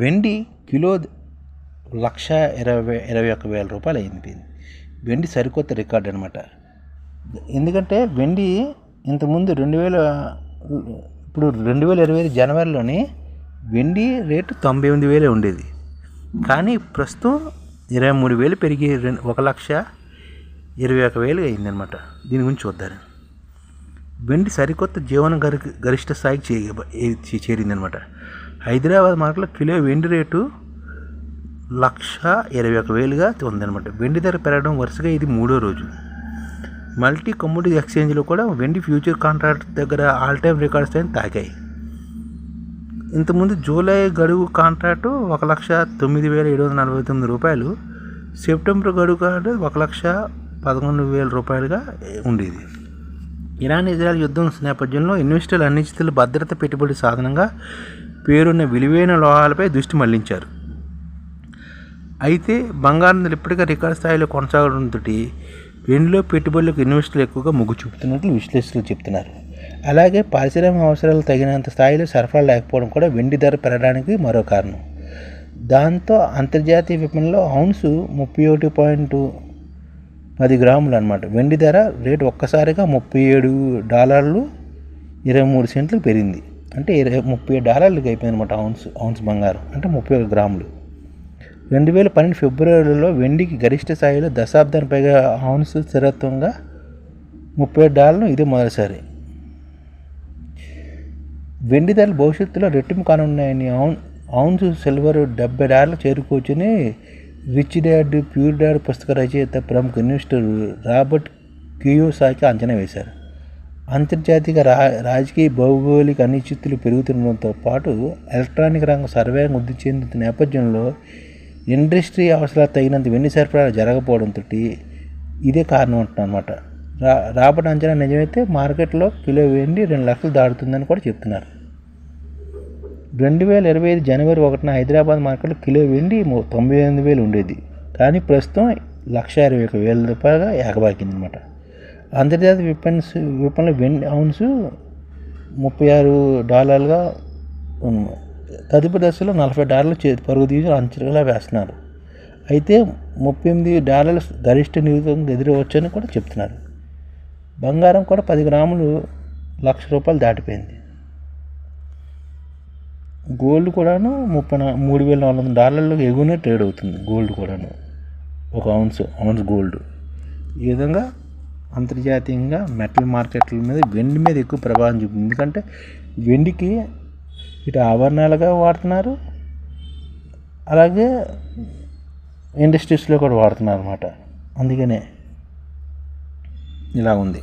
వెండి కిలో లక్ష ఇరవై ఇరవై ఒక్క వేల రూపాయలు అయింది వెండి సరికొత్త రికార్డ్ అనమాట ఎందుకంటే వెండి ఇంతకుముందు రెండు వేల ఇప్పుడు రెండు వేల ఇరవై ఐదు జనవరిలోని వెండి రేటు తొంభై ఎనిమిది వేలే ఉండేది. కానీ ప్రస్తుతం ఇరవై మూడు వేలు పెరిగి రెండు ఒక లక్ష ఇరవై ఒక వేలు అయిందనమాట దీని గురించి చూద్దాం. వెండి సరికొత్త జీవన గరి గరిష్ట స్థాయికి చే చేరిందనమాట. హైదరాబాద్ మార్కెట్లో కిలో వెండి రేటు లక్ష ఇరవై ఒక వేలుగా ఉందన్నమాట వెండి ధర పెరగడం వరుసగా ఇది మూడో రోజు. మల్టీ కమ్యూనిటీ ఎక్స్చేంజ్లో కూడా వెండి ఫ్యూచర్ కాంట్రాక్ట్ దగ్గర ఆల్ టైమ్ రికార్డ్స్ స్థాయిని తాకాయి. ఇంతకుముందు జూలై గడువు కాంట్రాక్టు ఒక లక్ష తొమ్మిది వేల ఏడు వందల నలభై తొమ్మిది రూపాయలు. సెప్టెంబర్ గడువు కాంట్రాక్ట్ ఒక లక్ష పదకొండు వేల రూపాయలుగా ఉండేది. ఇరాన్ ఇజ్రాయల్ యుద్ధం నేపథ్యంలో ఇన్వెస్టర్లు అనిశ్చితుల భద్రత పెట్టుబడి సాధనంగా పేరున్న విలువైన లోహాలపై దృష్టి మళ్ళించారు. అయితే బంగారం ధర ఇప్పటికే రికార్డ్ స్థాయిలో కొనసాగడంతో వెండిలో పెట్టుబడులకు ఇన్వెస్టర్లు ఎక్కువగా మొగ్గు చూపుతున్నట్లు విశ్లేషకులు చెప్తున్నారు. అలాగే పారిశ్రామిక అవసరాలు తగినంత స్థాయిలో సరఫరా లేకపోవడం కూడా వెండి ధర పెరగడానికి మరో కారణం. దాంతో అంతర్జాతీయ విపణిలో ఔన్స్ ముప్పై ఒకటి పాయింట్ పది గ్రాములు అనమాట వెండి ధర రేటు ఒక్కసారిగా ముప్పై ఏడు డాలర్లు ఇరవై మూడు సెంట్లు పెరిగింది. అంటే ఇరవై ముప్పై డాలర్లకి అయిపోయింది అనమాట ఔన్స్ ఔన్స్ బంగారం. అంటే ముప్పై ఒక గ్రాములు. రెండు వేల పన్నెండు ఫిబ్రవరిలో వెండికి గరిష్ట స్థాయిలో దశాబ్దానికి పైగా ఔన్స్ స్థిరత్వంగా ముప్పై డాలర్లు ఇది మొదటిసారి. వెండి ధరలు భవిష్యత్తులో రెట్టింపు కానున్నాయని ఔన్ ఔన్స్ సిల్వర్ డెబ్బై డాలర్లు చేరుకోవచ్చని రిచ్ డాడ్ ప్యూర్ డాడ్ పుస్తక రచయిత ప్రముఖ ఇన్వెస్టర్ రాబర్ట్ కియోసాకి అంచనా వేశారు. అంతర్జాతీయ రా రాజకీయ భౌగోళిక అనిశ్చితులు పెరుగుతుండడంతో పాటు ఎలక్ట్రానిక్ రంగం సర్వేగా వృద్ధి చెందుతున్న నేపథ్యంలో ఇండస్ట్రీ అవసరాలు తగినంత వెండి సరఫరా జరగకపోవడంతో ఇదే కారణం అంటున్నమాట రా రాబడి అంచనా నిజమైతే మార్కెట్లో కిలో వెండి రెండు లక్షలు దాటుతుందని కూడా చెప్తున్నారు. రెండు వేల ఇరవై ఐదు జనవరి ఒకటిన హైదరాబాద్ మార్కెట్లో కిలో వెండి తొంభై ఎనిమిది వేలు ఉండేది. కానీ ప్రస్తుతం లక్ష ఇరవై ఒక వేల రూపాయలుగా ఎగబాకిందనమాట అంతర్జాతీయ విపణస్ విపణిలో వెండి ఔన్స్ ముప్పై ఆరు డాలర్లుగా తదుపరి దశలో నలభై డాలర్లు చే పరుగు తీసి అంచనా వేస్తున్నారు. అయితే ముప్పై ఎనిమిది డాలర్ల గరిష్ట నిరుతంగా ఎదురవచ్చని కూడా చెప్తున్నారు. బంగారం కూడా పది గ్రాములు లక్ష రూపాయలు దాటిపోయింది. గోల్డ్ కూడాను ముప్పై మూడు వేల నాలుగు వందల డాలర్లకు ఎగువనే ట్రేడ్ అవుతుంది గోల్డ్ కూడాను. ఒక ఔన్స్ ఔన్స్ గోల్డ్. ఈ విధంగా అంతర్జాతీయంగా మెటల్ మార్కెట్ల మీద వెండి మీద ఎక్కువ ప్రభావం చూపింది. ఎందుకంటే వెండికి ఇటు ఆభరణాలుగా వాడుతున్నారు అలాగే ఇండస్ట్రీస్లో కూడా వాడుతున్నారు అనమాట అందుకనే ఇలా ఉంది.